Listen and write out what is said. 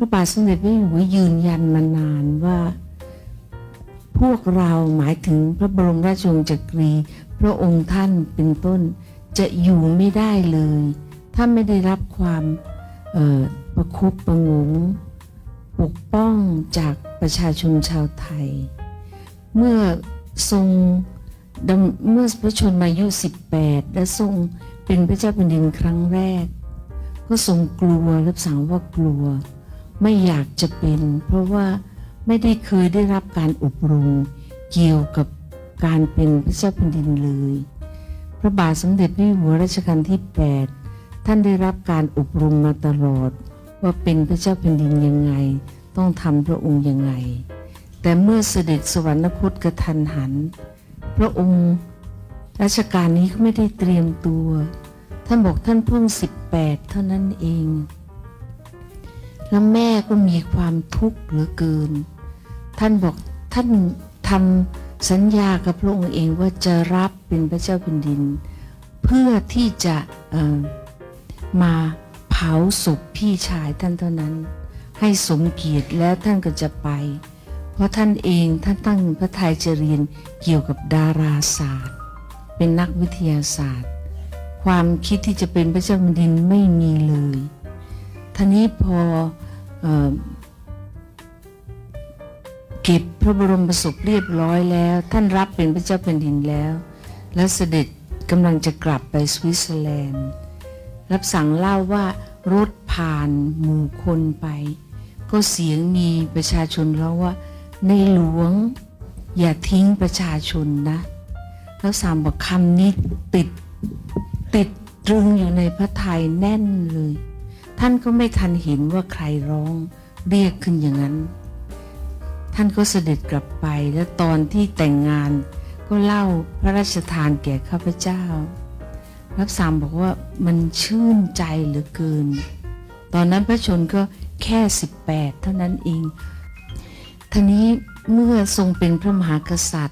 ระบาทสมเด็จพระอยู่หัวยืนยันมานานว่า พวกเราหมายถึงพระบรมราชวงศ์จักรี พระองค์ท่านเป็นต้นจะอยู่ไม่ได้เลย ถ้าไม่ได้รับความประคบประงมปกป้องจากประชาชนชาวไทย เมื่อทรงเมื่อพระชนมายุ 18 และทรงเป็นพระเจ้าแผ่นดินครั้งแรก ก็ทรงกลัวรับสั่งว่ากลัว ไม่อยากจะเป็น เพราะว่าไม่ได้เคยได้รับการอบรมเกี่ยวกับการเป็นพระเจ้าแผ่นดินเลย พระบาทสมเด็จพระอยู่หัวรัชกาลที่ 8 ท่านได้รับการอบรมมาตลอด ว่าเป็นพระเจ้าแผ่นดินยังไง ต้องทำพระองค์ยังไง แต่เมื่อเสด็จสวรรคตกระทันหัน พระองค์รัชกาลนี้ก็ไม่ได้เตรียมตัว ท่านบอกท่านเพิ่ง 18 เท่านั้นเอง แล้วแม่ก็มีความทุกข์เหลือเกิน ท่านบอกท่านทำสัญญากับพระองค์เองว่าจะรับเป็นพระเจ้าแผ่นดิน เพื่อที่จะมาเผาศพพี่ชายท่านเท่านั้น ให้สมเกียรติแล้วท่านก็จะไป เพราะท่านเองท่านตั้งพระทัยจะเรียนเกี่ยวกับดาราศาสตร์ เป็นนักวิทยาศาสตร์ ความคิดที่จะเป็นพระเจ้าแผ่นดินไม่มีเลยท่านี้พอ เก็บพระบรมศพเรียบร้อยแล้ว ท่านรับเป็นพระเจ้าแผ่นดินแล้ว แล้วเสด็จกำลังจะกลับไปสวิตเซอร์แลนด์ รับสั่งเล่าว่ารถผ่านหมู่คนไป ก็เสียงมีประชาชนร้องว่า ในหลวงอย่าทิ้งประชาชนนะ แล้วสามบอกคำนี้ติดติดตรึงอยู่ในพระไทยแน่นเลย ท่านก็ไม่ทันเห็นว่าใครร้องเรียกขึ้นอย่างนั้น ท่านก็เสด็จกลับไปและตอนที่แต่งงานก็เล่าพระราชทานแก่ข้าพเจ้า รับสามบอกว่ามันชื่นใจเหลือเกิน ตอนนั้นพระชนก็แค่ 18 เท่านั้นเองทีนี้เมื่อทรงเป็นพระมหากษัตริย์